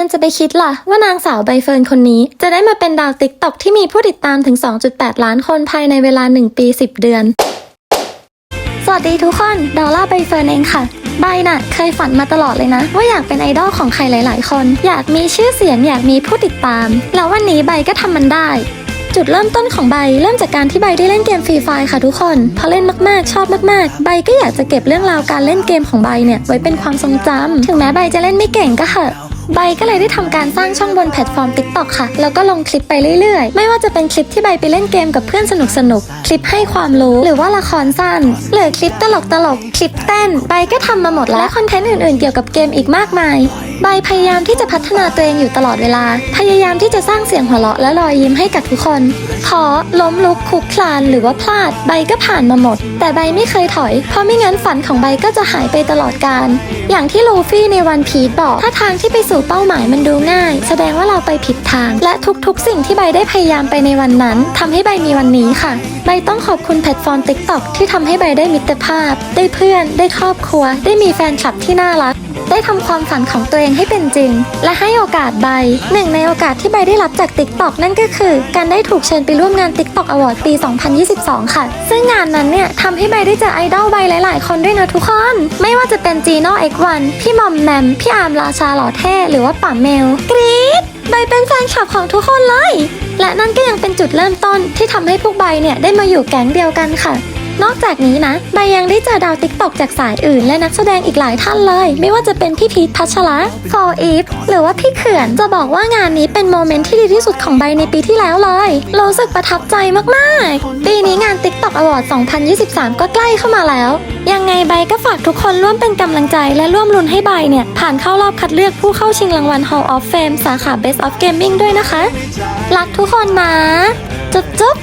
มันจะไปคิดล่ะ ว่านางสาวใบเฟิร์นคนนี้ จะได้มาเป็นดาวติ๊กต็อกที่มีผู้ติดตามถึง 2.8 ล้านคนภายในเวลา 1 ปี 10 เดือน สวัสดีทุกคน ดอลล่าใบเฟิร์นเองค่ะใบน่ะเคยฝันมาตลอดเลยนะ ว่าอยากเป็นไอดอลของใครหลาย ๆ คน อยากมีชื่อเสียงอยากมีผู้ติดตาม แล้ววันนี้ใบก็ทำมันได้จุดเริ่มต้นของใบเริ่มจากการที่ใบได้เล่นเกมฟรีไฟค่ะทุกคน พอเล่นมากๆ ชอบมากๆ ใบก็อยากจะเก็บเรื่องราวการเล่นเกมของใบเนี่ยไว้เป็นความทรงจำถึงแม้ใบจะเล่นไม่เก่งก็เถอะ ใบก็เลยได้ทำการสร้างช่องบนแพลตฟอร์ม TikTok ค่ะ แล้วก็ลงคลิปไปเรื่อยๆ ไม่ว่าจะเป็นคลิปที่ใบไปเล่นเกมกับเพื่อนสนุกๆคลิปให้ความรู้หรือว่าละครสั้น หรือคลิปตลกๆคลิปเต้น ใบก็ทำมาหมดแล้วและคอนเทนต์อื่นๆเกี่ยวกับเกมอีกมากมาย ใบพยายามที่จะพัฒนาตัวเองอยู่ตลอดเวลา พยายามที่จะสร้างเสียงหัวเราะและรอยยิ้มให้กับทุกคนท้อล้มลุกคลุกคลานหรือว่าพลาด ใบก็ผ่านมาหมด แต่ใบไม่เคยถอย เพราะไม่งั้นฝันของใบก็จะหายไปตลอดกาลอย่างที่ลูฟี่ในวันพีชบอก ถ้าทางที่ไปสู่เป้าหมายมันดูง่าย แสดงว่าเราไปผิดทาง และทุกๆ สิ่งที่ใบได้พยายามไปในวันนั้นทำให้ใบมีวันนี้ค่ะ ใบต้องขอบคุณแพลตฟอร์ม TikTok ที่ทำให้ใบได้มิตรภาพ ได้เพื่อน ได้ครอบครัว ได้มีแฟนคลับที่น่ารัก ได้ทำความฝันของตัวเองให้เป็นจริง และให้โอกาสใบหนึ่งในโอกาสที่ใบได้รับจาก TikTok นั่นก็คือ การได้ถูกเชิญไปร่วมงาน TikTok Award ปี 2022 ค่ะ ซึ่งงานนั้นเนี่ยทำให้ใบได้เจอไอดอลใบหลาย ๆ คนด้วยนะทุกคน ไม่ว่าจะเป็นจีโน่ X1 พี่มอมแมมพี่อาร์มราชาหล่อเท่หรือว่าป๋าเมลกรี๊ดใบเป็นแฟนคลับของทุกคนเลย และนั่นก็ยังเป็นจุดเริ่มต้นที่ทำให้พวกใบเนี่ยได้มาอยู่แก๊งเดียวกันค่ะ นอกจากนี้นะใบยังได้เจอดาวติ๊กตอกจากสายอื่น และนักแสดงอีกหลายท่านเลย ไม่ว่าจะเป็นพี่พีทพัชระฟอร์อีฟหรือว่าพี่เขื่อนจะบอกว่างานนี้เป็นโมเมนต์ที่ดีที่สุดของใบในปีที่แล้วเลยรู้สึกประทับใจมากๆ ปีนี้งาน TikTok Award 2023 ก็ใกล้เข้ามาแล้ว ยังไงใบก็ฝากทุกคนร่วมเป็นกำลังใจและร่วมลุ้นให้ใบเนี่ย ผ่านเข้ารอบคัดเลือกผู้เข้าชิงรางวัล Hall of Fame สาขา Best of Gaming ด้วยนะคะ รักทุกคนนะ จุ๊บจุ๊บ